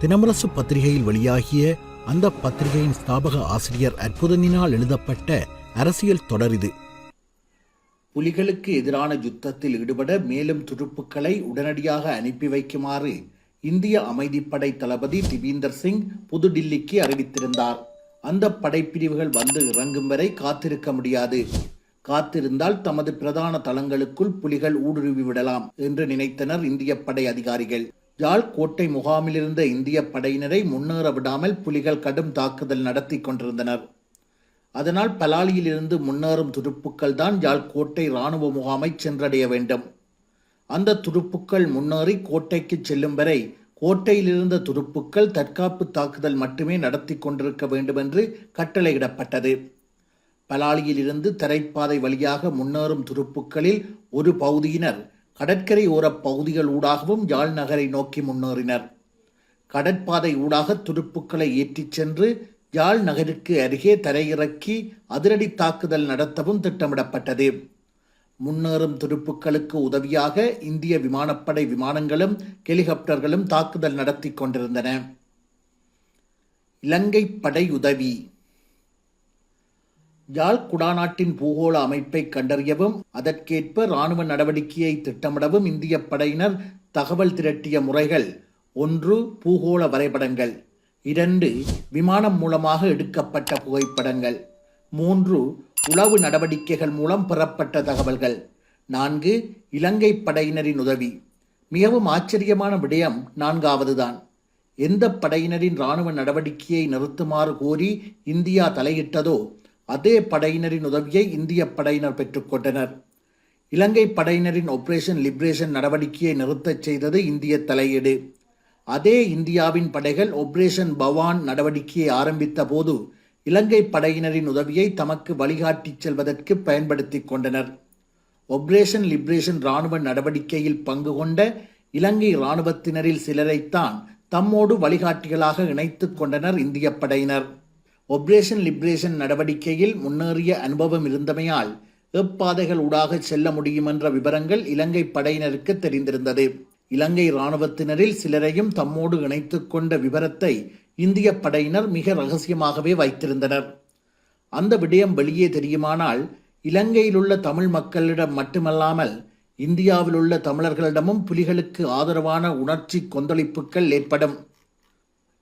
தினமரசு பத்திரிகையில் வெளியாகிய அந்த பத்திரிகையின் ஸ்தாபக ஆசிரியர் அற்புதனினால் எழுதப்பட்ட அரசியல் தொடர் இது. புலிகளுக்கு எதிரான யுத்தத்தில் ஈடுபட மேலும் துருப்புக்களை உடனடியாக அனுப்பி வைக்குமாறு இந்திய அமைதிப்படை தளபதி திபீந்தர் சிங் புதுடில்லிக்கு அறிவித்திருந்தார். அந்த படைப்பிரிவுகள் வந்து இறங்கும் வரை காத்திருக்க முடியாது. காத்திருந்தால் தமது பிரதான தளங்களுக்குள் புலிகள் ஊடுருவி விடலாம் என்று நினைத்தனர் இந்திய படை அதிகாரிகள். யாழ் கோட்டை முகாமிலிருந்த இந்திய படையினரை முன்னேற விடாமல் புலிகள் கடும் தாக்குதல் நடத்தி கொண்டிருந்தனர். அதனால் பலாலியிலிருந்து முன்னேறும் துருப்புக்கள் தான் யாழ் கோட்டை இராணுவ முகாமை சென்றடைய வேண்டும். அந்த துருப்புக்கள் முன்னேறி கோட்டைக்கு செல்லும் வரை கோட்டையிலிருந்த துருப்புக்கள் தற்காப்பு தாக்குதல் மட்டுமே நடத்தி கொண்டிருக்க வேண்டும் என்று கட்டளையிடப்பட்டது. பலாலியிலிருந்து தரைப்பாதை வழியாக முன்னேறும் துருப்புக்களில் ஒரு பகுதியினர் கடற்கரை ஓரப் பகுதிகள் ஊடாகவும் யாழ் நகரை நோக்கி முன்னேறினர். கடற்பாதை ஊடாக துருப்புக்களை ஏற்றிச் சென்று யாழ் நகருக்கு அருகே தரையிறக்கி அதிரடி தாக்குதல் நடத்தவும் திட்டமிடப்பட்டது. முன்னேறும் துருப்புக்களுக்கு உதவியாக இந்திய விமானப்படை விமானங்களும் ஹெலிகாப்டர்களும் தாக்குதல் நடத்தி கொண்டிருந்தன. இலங்கை படை உதவி யாழ் குடாநாட்டின் பூகோள அமைப்பை கண்டறியவும் அதற்கேற்ப இராணுவ நடவடிக்கையை திட்டமிடவும் இந்திய படையினர் தகவல் திரட்டிய முறைகள். ஒன்று பூகோள வரைபடங்கள். இரண்டு விமானம் மூலமாக எடுக்கப்பட்ட புகைப்படங்கள். மூன்று உளவு நடவடிக்கைகள் மூலம் பெறப்பட்ட தகவல்கள். நான்கு இலங்கை படையினரின் உதவி. மிகவும் ஆச்சரியமான விடயம் நான்காவதுதான். எந்த படையினரின் இராணுவ நடவடிக்கையை நிறுத்துமாறு கோரி இந்தியா தலையிட்டதோ அதே படையினரின் உதவியை இந்திய படையினர் பெற்றுக்கொண்டனர் இலங்கை படையினரின் ஆபரேஷன் லிபரேஷன் நடவடிக்கையை நிறுத்தச் செய்தது இந்திய தலையீடு. அதே இந்தியாவின் படைகள் ஆபரேஷன் பவான் நடவடிக்கையை ஆரம்பித்த போது இலங்கை படையினரின் உதவியை தமக்கு வழிகாட்டிச் செல்வதற்கு பயன்படுத்தி கொண்டனர். ஆபரேஷன் லிபரேஷன் இராணுவ நடவடிக்கையில் பங்கு கொண்ட இலங்கை இராணுவத்தினரில் சிலரைத்தான் தம்மோடு வழிகாட்டிகளாக இணைத்துக் கொண்டனர் இந்திய படையினர். ஒப்ரேஷன் லிப்ரேஷன் நடவடிக்கையில் முன்னேறிய அனுபவம் இருந்தமையால் எப்பாதைகள் ஊடாக செல்ல முடியும் என்ற விவரங்கள் இலங்கை படையினருக்கு தெரிந்திருந்தது. இலங்கை இராணுவத்தினரில் சிலரையும் தம்மோடு இணைத்து கொண்ட விவரத்தை இந்திய படையினர் மிக ரகசியமாகவே வைத்திருந்தனர். அந்த விடயம் வெளியே தெரியுமானால் இலங்கையில் உள்ள தமிழ் மக்களிடம் மட்டுமல்லாமல் இந்தியாவில் உள்ள தமிழர்களிடமும் புலிகளுக்கு ஆதரவான உணர்ச்சி கொந்தளிப்புகள் ஏற்படும்.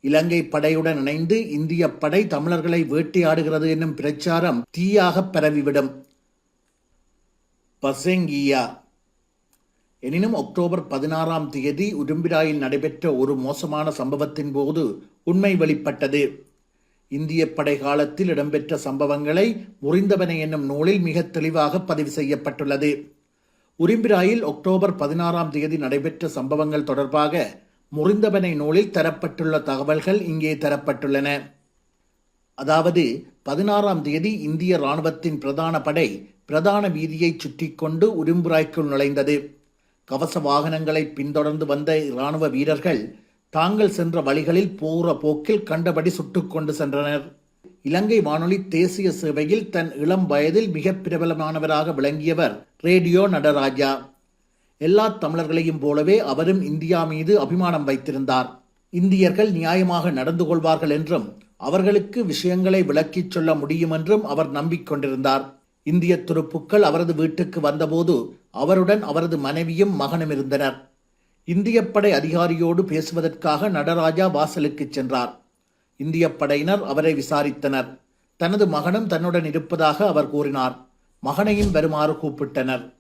இலங்கை படையுடன் இணைந்து இந்திய படை தமிழர்களை வேட்டையாடுகிறது என்னும் பிரச்சாரம் தீயாக பரவிவிடும். பசெங்கியா. எனினும் அக்டோபர் பதினாறாம் தேதி உரும்பிராயில் நடைபெற்ற ஒரு மோசமான சம்பவத்தின் போது உண்மை வெளிப்பட்டது. இந்திய படை காலத்தில் இடம்பெற்ற சம்பவங்களை முறிந்தவனை என்னும் நூலில் மிக தெளிவாக பதிவு செய்யப்பட்டுள்ளது. உரிம்பிராயில் அக்டோபர் பதினாறாம் தேதி நடைபெற்ற சம்பவங்கள் தொடர்பாக முறிந்தவனை நூலில் தரப்பட்டுள்ள தகவல்கள் இங்கே தரப்பட்டுள்ளன. அதாவது பதினாறாம் தேதி இந்திய இராணுவத்தின் பிரதான படை பிரதான வீதியை சுற்றி கொண்டு உரும்புராய்க்குள் நுழைந்தது. கவச வாகனங்களை பின்தொடர்ந்து வந்த இராணுவ வீரர்கள் தாங்கள் சென்ற வழிகளில் போகிற போக்கில் கண்டபடி சுட்டுக்கொண்டு சென்றனர். இலங்கை வானொலி தேசிய சேவையில் தன் இளம் வயதில் மிக பிரபலமானவராக விளங்கியவர் ரேடியோ நடராஜா. எல்லா தமிழர்களையும் போலவே அவரும் இந்தியா மீது அபிமானம் வைத்திருந்தார். இந்தியர்கள் நியாயமாக நடந்து கொள்வார்கள் என்றும் அவர்களுக்கு விஷயங்களை விளக்கிச் சொல்ல முடியும் என்றும் அவர் நம்பிக்கொண்டிருந்தார். இந்திய துருப்புக்கள் அவரது வீட்டுக்கு வந்தபோது அவருடன் அவரது மனைவியும் மகனும் இருந்தனர். இந்திய படை அதிகாரியோடு பேசுவதற்காக நடராஜா வாசலுக்கு சென்றார். இந்திய படையினர் அவரை விசாரித்தனர். தனது மகனும் தன்னுடன் இருப்பதாக அவர் கூறினார். மகனையும் வருமாறு கூப்பிட்டனர்.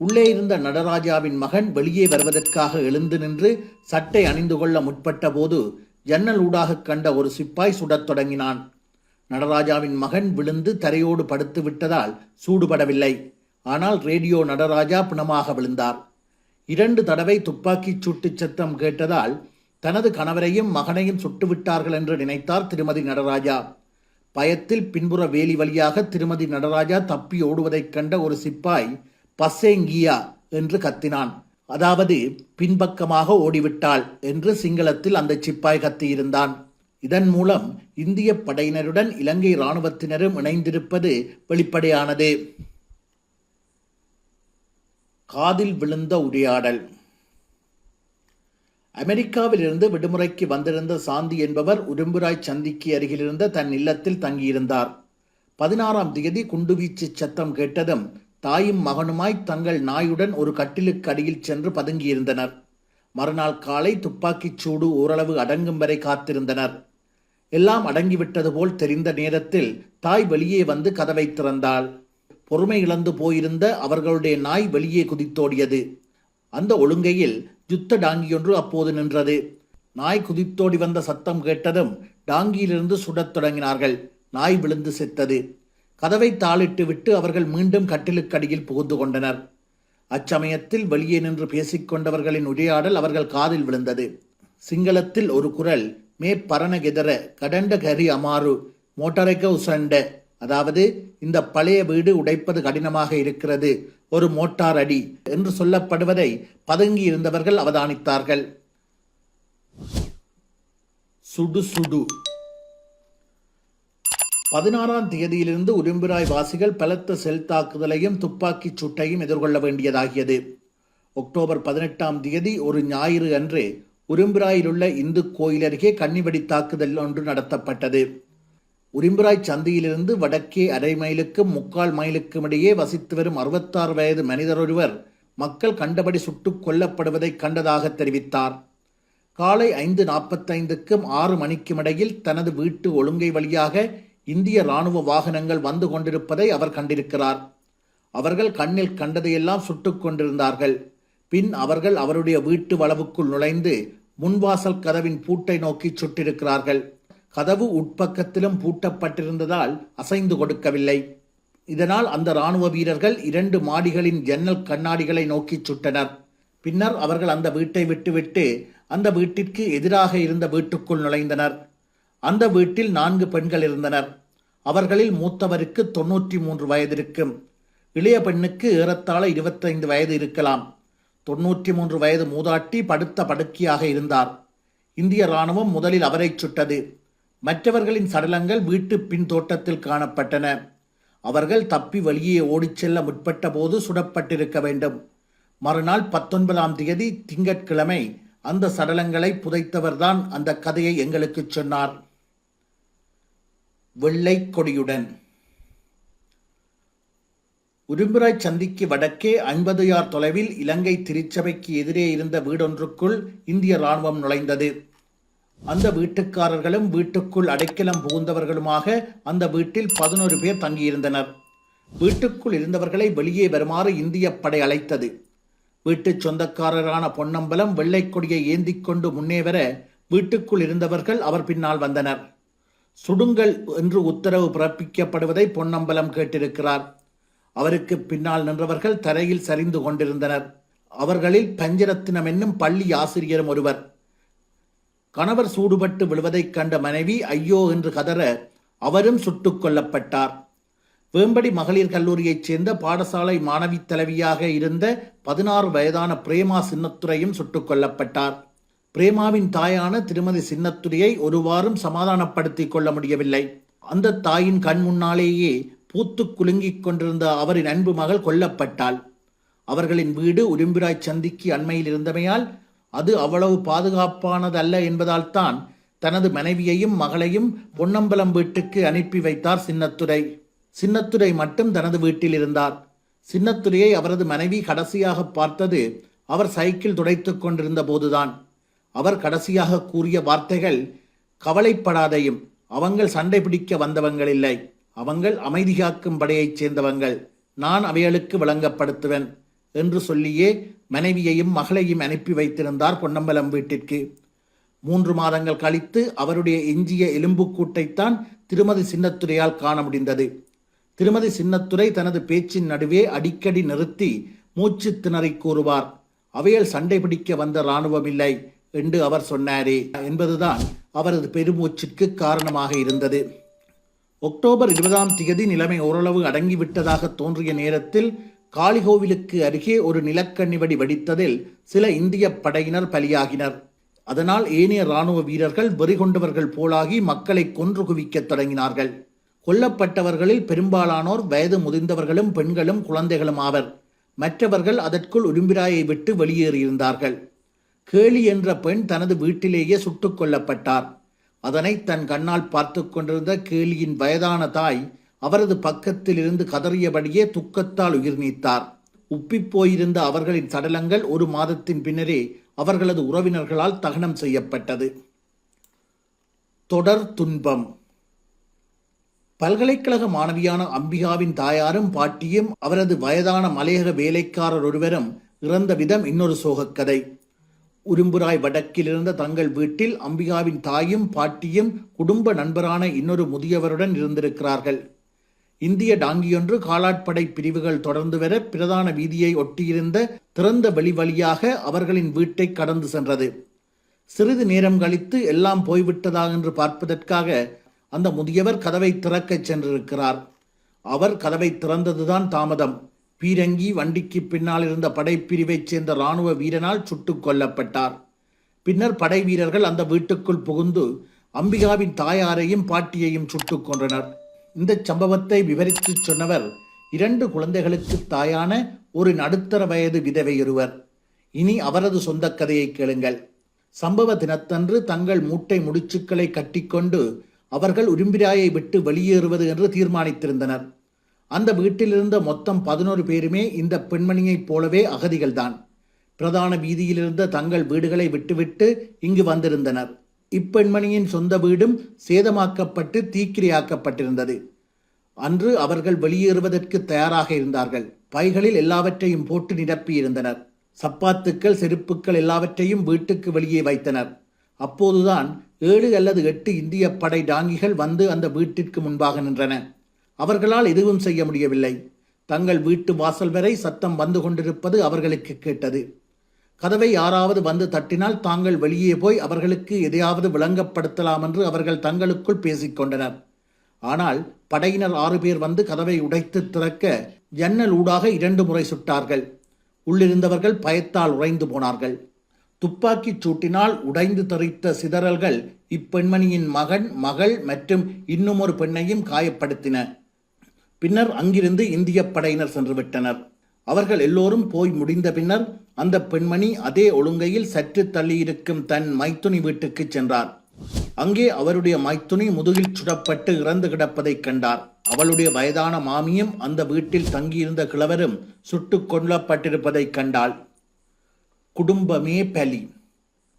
உள்ளே இருந்த நடராஜாவின் மகன் வெளியே வருவதற்காக எழுந்து நின்று சட்டை அணிந்து கொள்ள முற்பட்ட போது ஜன்னல் ஊடாக கண்ட ஒரு சிப்பாய் சுடத் தொடங்கினான். நடராஜாவின் மகன் விழுந்து தரையோடு படுத்து விட்டதால் சூடுபடவில்லை. ஆனால் ரேடியோ நடராஜா பிணமாக விழுந்தார். இரண்டு தடவை துப்பாக்கிச் சூட்டுச் சத்தம் கேட்டதால் தனது கணவரையும் மகனையும் சுட்டுவிட்டார்கள் என்று நினைத்தார் திருமதி நடராஜா. பயத்தில் பின்புற வேலி வழியாக திருமதி நடராஜா தப்பி ஓடுவதைக் கண்ட ஒரு சிப்பாய் பசேங்கியா என்று கத்தினான். அதாவது பின்பக்கமாக ஓடிவிட்டாள் என்று சிங்களத்தில் அந்த சிப்பாய் கத்தியிருந்தான். இதன் மூலம் இந்திய படையினருடன் இலங்கை இராணுவத்தினரும் இணைந்திருப்பது வெளிப்படையானது. காதில் விழுந்த உரையாடல். அமெரிக்காவிலிருந்து விடுமுறைக்கு வந்திருந்த சாந்தி என்பவர் உடும்புராய் சந்திக்கு அருகிலிருந்த தன் இல்லத்தில் தங்கியிருந்தார். பதினாறாம் தேதி குண்டுவீச்சு சத்தம் கேட்டதும் தாயும் மகனுமாய் தங்கள் நாயுடன் ஒரு கட்டிலுக்கு அடியில் சென்று பதுங்கியிருந்தனர். மறுநாள் காலை துப்பாக்கிச் சூடு ஓரளவு அடங்கும் வரை காத்திருந்தனர். எல்லாம் அடங்கிவிட்டது போல் தெரிந்த நேரத்தில் தாய் வெளியே வந்து கதவை திறந்தாள். பொறுமை இழந்து போயிருந்த அவர்களுடைய நாய் வெளியே குதித்தோடியது. அந்த ஒழுங்கையில் யுத்த டாங்கியொன்று அப்போது நின்றது. நாய் குதித்தோடி வந்த சத்தம் கேட்டதும் டாங்கியிலிருந்து சுடத் தொடங்கினார்கள். நாய் விழுந்து செத்தது. கதவை தாளிட்டு விட்டு அவர்கள் மீண்டும் கட்டிலுக்கடியில் புகுந்து கொண்டனர். அச்சமயத்தில் வெளியே நின்று பேசிக்கொண்டவர்களின் உரையாடல் அவர்கள் காதில் விழுந்தது. சிங்களத்தில் ஒரு குரல் மே பரணகெதர கடண்ட கரி அமாறு மோட்டரைக்க உசண்ட அதாவது இந்த பழைய வீடு உடைப்பது கடினமாக இருக்கிறது ஒரு மோட்டார் அடி என்று சொல்லப்படுவதை பதுங்கி இருந்தவர்கள் அவதானித்தார்கள். சுடு சுடு. பதினாறாம் தேதியிலிருந்து உடும்பிராய் வாசிகள் பலத்த செல் தாக்குதலையும் துப்பாக்கிச் சூட்டையும் எதிர்கொள்ள வேண்டியதாகியது. அக்டோபர் பதினெட்டாம் தேதி ஒரு ஞாயிறு அன்று உரும்பிராயிலுள்ள இந்து கோயில் அருகே கன்னிவெடி தாக்குதல் ஒன்று நடத்தப்பட்டது. உரிம்புராய் சந்தியிலிருந்து வடக்கே அரை மைலுக்கும் முக்கால் மைலுக்கும் இடையே வசித்து வரும் அறுபத்தாறு வயது மனிதர் ஒருவர் மக்கள் கண்டபடி சுட்டுக் கொல்லப்படுவதை கண்டதாக தெரிவித்தார். காலை ஐந்து நாற்பத்தைந்துக்கும் ஆறு மணிக்கும் இடையில் தனது வீட்டு ஒழுங்கை வழியாக இந்திய ராணுவ வாகனங்கள் வந்து கொண்டிருப்பதை அவர் கண்டிருக்கிறார். அவர்கள் கண்ணில் கண்டதையெல்லாம் சுட்டுக் கொண்டிருந்தார்கள். பின் அவர்கள் அவருடைய வீட்டு வளவுக்குள் நுழைந்து முன்வாசல் கதவின் பூட்டை நோக்கி சுட்டிருக்கிறார்கள். கதவு உட்பக்கத்திலும் பூட்டப்பட்டிருந்ததால் அசைந்து கொடுக்கவில்லை. இதனால் அந்த ராணுவ வீரர்கள் இரண்டு மாடிகளின் ஜன்னல் கண்ணாடிகளை நோக்கி சுட்டனர். பின்னர் அவர்கள் அந்த வீட்டை விட்டுவிட்டு அந்த வீட்டிற்கு எதிராக இருந்த வீட்டுக்குள் நுழைந்தனர். அந்த வீட்டில் நான்கு பெண்கள் இருந்தனர். அவர்களில் மூத்தவருக்கு தொன்னூற்றி மூன்று வயது இருக்கும் இளைய பெண்ணுக்கு ஏறத்தாழ இருபத்தைந்து வயது இருக்கலாம். தொன்னூற்றி மூன்று வயது மூதாட்டி படுத்த படுக்கையாக இருந்தார். இந்திய ராணுவம் முதலில் அவரை சுட்டது. மற்றவர்களின் சடலங்கள் வீட்டு பின் தோட்டத்தில் காணப்பட்டன. அவர்கள் தப்பி வெளியே ஓடிச் செல்ல முற்பட்ட போது சுடப்பட்டிருக்க வேண்டும். மறுநாள் பத்தொன்பதாம் தேதி திங்கட்கிழமை அந்த சடலங்களை புதைத்தவர்தான் அந்த கதையை எங்களுக்கு சொன்னார். வெள்ளை கொடியுடன் உரும்புராய் சந்திக்கு வடக்கே ஐம்பது யார் தொலைவில் இலங்கை திருச்சபைக்கு எதிரே இருந்த வீடொன்றுக்குள் இந்திய ராணுவம் நுழைந்தது. அந்த வீட்டுக்காரர்களும் வீட்டுக்குள் அடைக்கலம் புகுந்தவர்களுமாக அந்த வீட்டில் பதினோரு பேர் தங்கியிருந்தனர். வீட்டுக்குள் இருந்தவர்களை வெளியே வருமாறு இந்திய படை அழைத்தது. வீட்டுச் சொந்தக்காரரான பொன்னம்பலம் வெள்ளைக்கொடியை ஏந்தி கொண்டு முன்னே வர வீட்டுக்குள் இருந்தவர்கள் அவர் பின்னால் வந்தனர். சுடுங்கள் என்று உத்தரவு பிறப்பிக்கப்படுவதை பொன்னம்பலம் கேட்டிருக்கிறார். அவருக்கு பின்னால் நின்றவர்கள் தரையில் சரிந்து கொண்டிருந்தனர். அவர்களில் பஞ்சரத்தினம் என்னும் பள்ளி ஆசிரியரும் ஒருவர். கணவர் சூடுபட்டு விழுவதைக் கண்ட மனைவி ஐயோ என்று கதற அவரும் சுட்டுக் கொல்லப்பட்டார். வேம்படி மகளிர் கல்லூரியைச் சேர்ந்த பாடசாலை மாணவி தலைவியாக இருந்த பதினாறு வயதான பிரேமா சின்னத்துறையும் சுட்டுக் கொல்லப்பட்டார். பிரேமாவின் தாயான திருமதி சின்னத்துரையை ஒருவாறும் சமாதானப்படுத்திக் கொள்ள முடியவில்லை. அந்த தாயின் கண் முன்னாலேயே பூத்து குலுங்கிக் கொண்டிருந்த அவரின் அன்பு மகள் கொல்லப்பட்டாள். அவர்களின் வீடு உரும்பிராய் சந்திக்கு அண்மையில் இருந்தமையால் அது அவ்வளவு பாதுகாப்பானதல்ல என்பதால் தான் தனது மனைவியையும் மகளையும் பொன்னம்பலம் வீட்டுக்கு அனுப்பி வைத்தார் சின்னத்துரை. சின்னத்துரை மட்டும் தனது வீட்டில் இருந்தார். சின்னத்துரையை அவரது மனைவி கடைசியாக பார்த்தது அவர் சைக்கிள் துடைத்துக் கொண்டிருந்த போதுதான். அவர் கடைசியாக கூறிய வார்த்தைகள் கவலைப்படாதையும் அவங்கள் சண்டை பிடிக்க வந்தவங்கள் இல்லை அவங்கள் அமைதி காக்கும் படையைச் சேர்ந்தவங்கள். நான் அவைகளுக்கு விளங்கப்படுத்துவேன் என்று சொல்லியே மனைவியையும் மகளையும் அனுப்பி வைத்திருந்தார் பொன்னம்பலம் வீட்டிற்கு. மூன்று மாதங்கள் கழித்து அவருடைய எஞ்சிய எலும்புக்கூட்டைத்தான் திருமதி சின்னத்துரையால் காண முடிந்தது. திருமதி சின்னத்துரை தனது பேச்சின் நடுவே அடிக்கடி நிறுத்தி மூச்சு திணறி கூறுவார். அவையில் சண்டை பிடிக்க வந்த இராணுவம் இல்லை. என்று அவர் சொன்னாரே. என்பதுதான் அவரது பெருமூச்சிற்கு காரணமாக இருந்தது. அக்டோபர் இருபதாம் தேதி நிலைமை ஓரளவு அடங்கிவிட்டதாக தோன்றிய நேரத்தில் காளிகோவிலுக்கு அருகே ஒரு நிலக்கண்ணி வெடி வெடித்ததில் சில இந்திய படையினர் பலியாகினர். அதனால் ஏனைய இராணுவ வீரர்கள் வெறிகொண்டவர்கள் போலாகி மக்களை கொன்று குவிக்கத் தொடங்கினார்கள். கொல்லப்பட்டவர்களில் பெரும்பாலானோர் வயது முதிர்ந்தவர்களும் பெண்களும் குழந்தைகளும் ஆவர். மற்றவர்கள் அதற்குள் உடும்பிராயை விட்டு வெளியேறியிருந்தார்கள். கேளி என்ற பெண் தனது வீட்டிலேயே சுட்டுக் கொல்லப்பட்டார். அதனை தன் கண்ணால் பார்த்து கொண்டிருந்த கேளியின் வயதான தாய் அவரது பக்கத்தில் இருந்து கதறியபடியே துக்கத்தால் உயிர் நீத்தார். உப்பிப் போயிருந்த அவர்களின் சடலங்கள் ஒரு மாதத்தின் பின்னரே அவர்களது உறவினர்களால் தகனம் செய்யப்பட்டது. தொடர் துன்பம். பல்கலைக்கழக மாணவியான அம்பிகாவின் தாயாரும் பாட்டியும் அவரது வயதான மலையக வேலைக்காரர் ஒருவரும் இறந்த விதம் இன்னொரு சோகக்கதை. உரும்புராய் வடக்கில் இருந்த தங்கள் வீட்டில் அம்பிகாவின் தாயும் பாட்டியும் குடும்ப நண்பரான இன்னொரு முதியவருடன் இருந்திருக்கிறார்கள். இந்திய டாங்கியொன்று காலாட்படை பிரிவுகள் தொடர்ந்து வர பிரதான வீதியை ஒட்டியிருந்த திறந்த வெளி வழியாக அவர்களின் வீட்டை கடந்து சென்றது. சிறிது நேரம் கழித்து எல்லாம் போய்விட்டதா என்று பார்ப்பதற்காக அந்த முதியவர் கதவை திறக்கச் சென்றிருக்கிறார். அவர் கதவை திறந்ததுதான் தாமதம். பீரங்கி வண்டிக்கு பின்னால் இருந்த படைப்பிரிவைச் சேர்ந்த இராணுவ வீரனால் சுட்டுக் கொல்லப்பட்டார். பின்னர் படை வீரர்கள் அந்த வீட்டுக்குள் புகுந்து அம்பிகாவின் தாயாரையும் பாட்டியையும் சுட்டுக் கொன்றனர். இந்த சம்பவத்தை விவரித்து சொன்னவர் இரண்டு குழந்தைகளுக்கு தாயான ஒரு நடுத்தர வயது விதவை இருவர். இனி அவரது சொந்த கதையை கேளுங்கள். சம்பவ தினத்தன்று தங்கள் மூட்டை முடிச்சுக்களை கட்டிக்கொண்டு அவர்கள் உரும்பிராயை விட்டு வெளியேறுவது என்று தீர்மானித்திருந்தனர். அந்த வீட்டில் இருந்த மொத்தம் பதினோரு பேருமே இந்த பெண்மணியைப் போலவே அகதிகள்தான். பிரதான வீதியிலிருந்த தங்கள் வீடுகளை விட்டுவிட்டு இங்கு வந்திருந்தனர். இப்பெண்மணியின் சொந்த வீடும் சேதமாக்கப்பட்டு தீக்கிரையாக்கப்பட்டிருந்தது. அன்று அவர்கள் வெளியேறுவதற்கு தயாராக இருந்தார்கள். பைகளில் எல்லாவற்றையும் போட்டு நிரப்பியிருந்தனர். சப்பாத்துக்கள் செருப்புக்கள் எல்லாவற்றையும் வீட்டுக்கு வெளியே வைத்தனர். அப்போதுதான் ஏழு அல்லது எட்டு இந்திய படை டாங்கிகள் வந்து அந்த வீட்டிற்கு முன்பாக நின்றன. அவர்களால் எதுவும் செய்ய முடியவில்லை. தங்கள் வீட்டு வாசல் வரை சத்தம் வந்து கொண்டிருப்பது அவர்களுக்கு கேட்டது. கதவை யாராவது வந்து தட்டினால் தாங்கள் வெளியே போய் அவர்களுக்கு எதையாவது விளங்கப்படுத்தலாம் என்று அவர்கள் தங்களுக்குள் பேசிக்கொண்டனர் ஆனால் படையினர் ஆறு பேர் வந்து கதவை உடைத்து திறக்க ஜன்னல் ஊடாக இரண்டு முறை சுட்டார்கள். உள்ளிருந்தவர்கள் பயத்தால் உறைந்து போனார்கள். துப்பாக்கிச் சூட்டினால் உடைந்து தெரித்த சிதறல்கள் இப்பெண்மணியின் மகன் மகள் மற்றும் இன்னுமொரு பெண்ணையும் காயப்படுத்தின. பின்னர் அங்கிருந்து இந்திய படையினர் சென்று விட்டனர். அவர்கள் எல்லோரும் போய் முடிந்த பின்னர் அந்த பெண்மணி அதே ஒழுங்கையில் சற்று தள்ளியிருக்கும் தன் மைத்துனி வீட்டுக்கு சென்றார். அங்கே அவருடைய மைத்துனி முதுகில் சுடப்பட்டு இறந்து கிடப்பதைக் கண்டார். அவளுடைய வயதான மாமியும் அந்த வீட்டில் தங்கியிருந்த கிழவரும் சுட்டுக் கொல்லப்பட்டிருப்பதைக் கண்டாள். குடும்பமே பலி.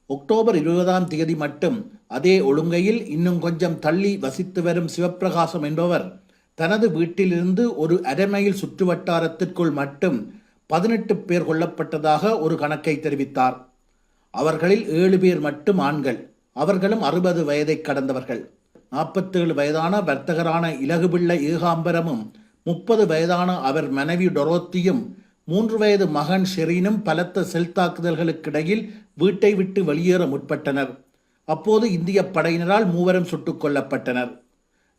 அக்டோபர் இருபதாம் தேதி மட்டும் அதே ஒழுங்கையில் இன்னும் கொஞ்சம் தள்ளி வசித்து வரும் சிவப்பிரகாசம் என்பவர் தனது வீட்டிலிருந்து ஒரு அரைமைல் சுற்றுவட்டாரத்திற்குள் மட்டும் பதினெட்டு பேர் கொல்லப்பட்டதாக ஒரு கணக்கை தெரிவித்தார். அவர்களில் ஏழு பேர் மட்டும் ஆண்கள் அவர்களும் அறுபது வயதை கடந்தவர்கள். நாற்பத்தேழு வயதான வர்த்தகரான இலகுபிள்ளை ஏகாம்பரமும் முப்பது வயதான அவர் மனைவி டொரோத்தியும் மூன்று வயது மகன் ஷெரீனும் பலத்த செல் தாக்குதல்களுக்கிடையில் வீட்டை விட்டு வெளியேற முற்பட்டனர். அப்போது இந்திய படையினரால் மூவரும் சுட்டுக் கொல்லப்பட்டனர்.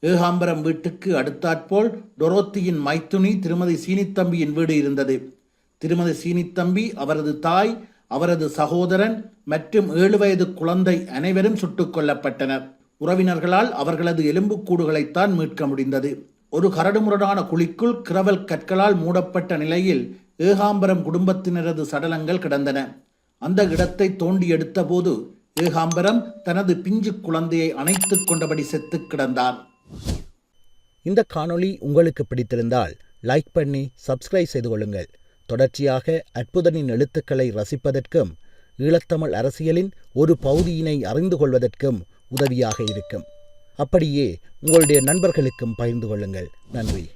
ஏகாம்பரம் வீட்டுக்கு அடுத்தாற்போல் டொரோத்தியின் மைத்துனி திருமதி சீனித்தம்பியின் வீடு இருந்தது. திருமதி சீனித்தம்பி அவரது தாய் அவரது சகோதரன் மற்றும் ஏழு வயது குழந்தை அனைவரும் சுட்டுக் கொல்லப்பட்டனர். உறவினர்களால் அவர்களது எலும்புக்கூடுகளைத்தான் மீட்க முடிந்தது. ஒரு கரடுமுரடான குழிக்குள் கிரவல் கற்களால் மூடப்பட்ட நிலையில் ஏகாம்பரம் குடும்பத்தினரது சடலங்கள் கிடந்தன. அந்த இடத்தை தோண்டி எடுத்தபோது ஏகாம்பரம் தனது பிஞ்சு குழந்தையை அணைத்துக் கொண்டபடி செத்துக் கிடந்தான் இந்த காணொளி உங்களுக்கு பிடித்திருந்தால் லைக் பண்ணி சப்ஸ்கிரைப் செய்து கொள்ளுங்கள். தொடர்ச்சியாக அற்புதனின் எழுத்துக்களை ரசிப்பதற்கும் ஈழத்தமிழ் அரசியலின் ஒரு பகுதியினை அறிந்து கொள்வதற்கும் உதவியாக இருக்கும். அப்படியே உங்களுடைய நண்பர்களுக்கும் பகிர்ந்து கொள்ளுங்கள். நன்றி.